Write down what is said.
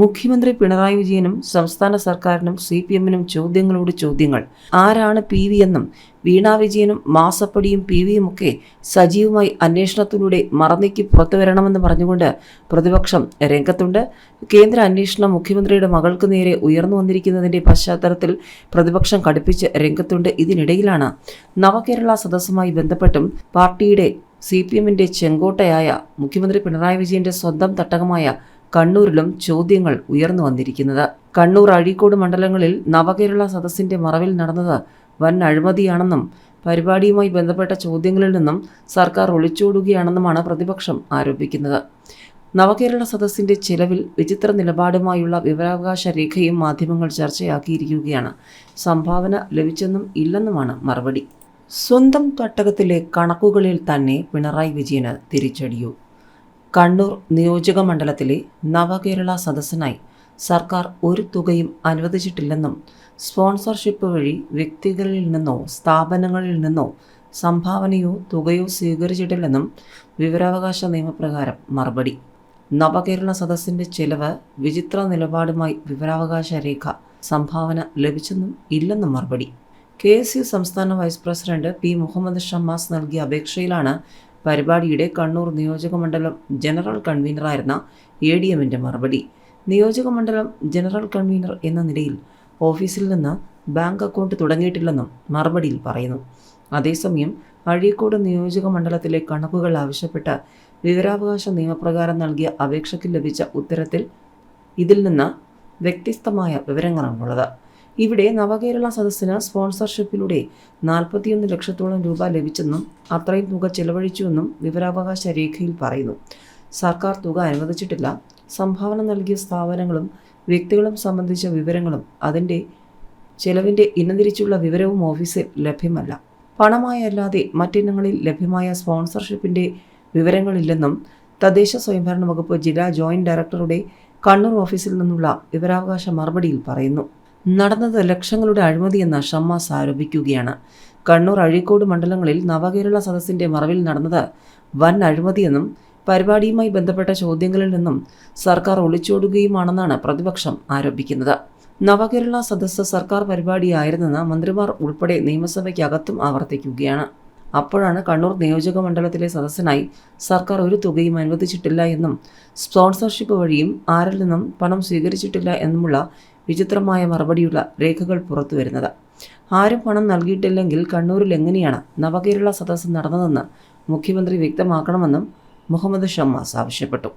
മുഖ്യമന്ത്രി പിണറായി വിജയനും സംസ്ഥാന സർക്കാരിനും സി പി എമ്മിനും ചോദ്യങ്ങളോട് ചോദ്യങ്ങൾ. ആരാണ് പി വി എന്നും വീണാ വിജയനും മാസപ്പടിയും പി വിയും ഒക്കെ സജീവമായി അന്വേഷണത്തിലൂടെ മറന്നേക്ക് പുറത്തു വരണമെന്ന് പറഞ്ഞുകൊണ്ട് പ്രതിപക്ഷം രംഗത്തുണ്ട്. കേന്ദ്ര അന്വേഷണം മുഖ്യമന്ത്രിയുടെ മകൾക്ക് നേരെ ഉയർന്നു വന്നിരിക്കുന്നതിന്റെ പശ്ചാത്തലത്തിൽ പ്രതിപക്ഷം കടുപ്പിച്ച് രംഗത്തുണ്ട്. ഇതിനിടയിലാണ് നവകേരള സദസ്സുമായി ബന്ധപ്പെട്ടും പാർട്ടിയുടെ സി പി എമ്മിന്റെ ചെങ്കോട്ടയായ മുഖ്യമന്ത്രി പിണറായി വിജയന്റെ സ്വന്തം തട്ടകമായ കണ്ണൂരിലും ചോദ്യങ്ങൾ ഉയർന്നു വന്നിരിക്കുന്നത്. കണ്ണൂർ അഴീക്കോട് മണ്ഡലങ്ങളിൽ നവകേരള സദസ്സിന്റെ മറവിൽ നടന്നത് വൻ അഴിമതിയാണെന്നും പരിപാടിയുമായി ബന്ധപ്പെട്ട ചോദ്യങ്ങളിൽ നിന്നും സർക്കാർ ഒളിച്ചോടുകയാണെന്നുമാണ് പ്രതിപക്ഷം ആരോപിക്കുന്നത്. നവകേരള സദസ്സിന്റെ ചിലവിൽ വിചിത്ര നിലപാടുമായുള്ള വിവരാവകാശ രേഖയും മാധ്യമങ്ങൾ ചർച്ചയാക്കിയിരിക്കുകയാണ്. സംഭാവന ലഭിച്ചെന്നും ഇല്ലെന്നുമാണ് മറുപടി. സ്വന്തം തട്ടകത്തിലെ കണക്കുകളിൽ തന്നെ പിണറായി വിജയന് തിരിച്ചടിയു? കണ്ണൂർ നിയോജക മണ്ഡലത്തിലെ നവകേരള സദസ്സിനായി സർക്കാർ ഒരു തുകയും അനുവദിച്ചിട്ടില്ലെന്നും സ്പോൺസർഷിപ്പ് വഴി വ്യക്തികളിൽ നിന്നോ സ്ഥാപനങ്ങളിൽ നിന്നോ സംഭാവനയോ തുകയോ സ്വീകരിച്ചിട്ടില്ലെന്നും വിവരാവകാശ നിയമപ്രകാരം മറുപടി. നവകേരള സദസ്സിന്റെ ചെലവ് വിചിത്ര നിലപാടുമായി വിവരാവകാശ രേഖ സംഭാവന ലഭിച്ചെന്നും ഇല്ലെന്നും മറുപടി. കെ എസ് യു സംസ്ഥാന vice president P Muhammad Shammas നൽകിയ അപേക്ഷയിലാണ് പരിപാടിയുടെ കണ്ണൂർ നിയോജകമണ്ഡലം ജനറൽ കൺവീനറായിരുന്ന എ ഡി എമ്മിന്റെ മറുപടി. നിയോജകമണ്ഡലം ജനറൽ കൺവീനർ എന്ന നിലയിൽ ഓഫീസിൽ നിന്ന് ബാങ്ക് അക്കൗണ്ട് തുടങ്ങിയിട്ടില്ലെന്നും മറുപടിയിൽ പറയുന്നു. അതേസമയം അഴീക്കോട് നിയോജക മണ്ഡലത്തിലെ കണക്കുകൾ ആവശ്യപ്പെട്ട് വിവരാവകാശ നിയമപ്രകാരം നൽകിയ അപേക്ഷയ്ക്ക് ലഭിച്ച ഉത്തരത്തിൽ ഇതിൽ നിന്ന് വ്യത്യസ്തമായ വിവരങ്ങളാണുള്ളത്. ഇവിടെ നവകേരള സദസ്സിന് സ്പോൺസർഷിപ്പിലൂടെ നാൽപ്പത്തിയൊന്ന് ലക്ഷത്തോളം രൂപ ലഭിച്ചെന്നും അത്രയും തുക ചെലവഴിച്ചുവെന്നും വിവരാവകാശ രേഖയിൽ പറയുന്നു. സർക്കാർ തുക അനുവദിച്ചിട്ടില്ല. സംഭാവന നൽകിയ സ്ഥാപനങ്ങളും വ്യക്തികളും സംബന്ധിച്ച വിവരങ്ങളും അതിന്റെ ചെലവിന്റെ ഇനംതിരിച്ചുള്ള വിവരവും ഓഫീസിൽ ലഭ്യമല്ല. പണമായല്ലാതെ മറ്റിനങ്ങളിൽ ലഭ്യമായ സ്പോൺസർഷിപ്പിന്റെ വിവരങ്ങളില്ലെന്നും തദ്ദേശ സ്വയംഭരണ വകുപ്പ് ജില്ലാ ജോയിന്റ് ഡയറക്ടറുടെ കണ്ണൂർ ഓഫീസിൽ നിന്നുള്ള വിവരാവകാശ മറുപടിയിൽ പറയുന്നു. നടന്നത് ലക്ഷങ്ങളുടെ അഴിമതിയെന്ന് ഷമ്മാസ് ആരോപിക്കുകയാണ്. കണ്ണൂർ അഴീക്കോട് മണ്ഡലങ്ങളിൽ നവകേരള സദസ്സിന്റെ മറവിൽ നടന്നത് വൻ അഴിമതിയെന്നും പരിപാടിയുമായി ബന്ധപ്പെട്ട ചോദ്യങ്ങളിൽ നിന്നും സർക്കാർ ഒളിച്ചോടുകയുമാണെന്നാണ് പ്രതിപക്ഷം ആരോപിക്കുന്നത്. നവകേരള സദസ്സ് സർക്കാർ പരിപാടിയായിരുന്നെന്ന് മന്ത്രിമാർ ഉൾപ്പെടെ നിയമസഭയ്ക്കകത്തും ആവർത്തിക്കുകയാണ്. അപ്പോഴാണ് കണ്ണൂർ നിയോജക മണ്ഡലത്തിലെ സദസ്സിനായി സർക്കാർ ഒരു തുകയും അനുവദിച്ചിട്ടില്ല എന്നും സ്പോൺസർഷിപ്പ് വഴിയും ആരിൽ നിന്നും പണം സ്വീകരിച്ചിട്ടില്ല എന്നുമുള്ള വിചിത്രമായ മറുപടിയുള്ള രേഖകൾ പുറത്തു വരുന്നത്. ആരും പണം നൽകിയിട്ടില്ലെങ്കിൽ കണ്ണൂരിൽ എങ്ങനെയാണ് നവകേരള സദസ്സ് നടന്നതെന്ന് മുഖ്യമന്ത്രി വ്യക്തമാക്കണമെന്നും മുഹമ്മദ് ഷമ്മാസ് ആവശ്യപ്പെട്ടു.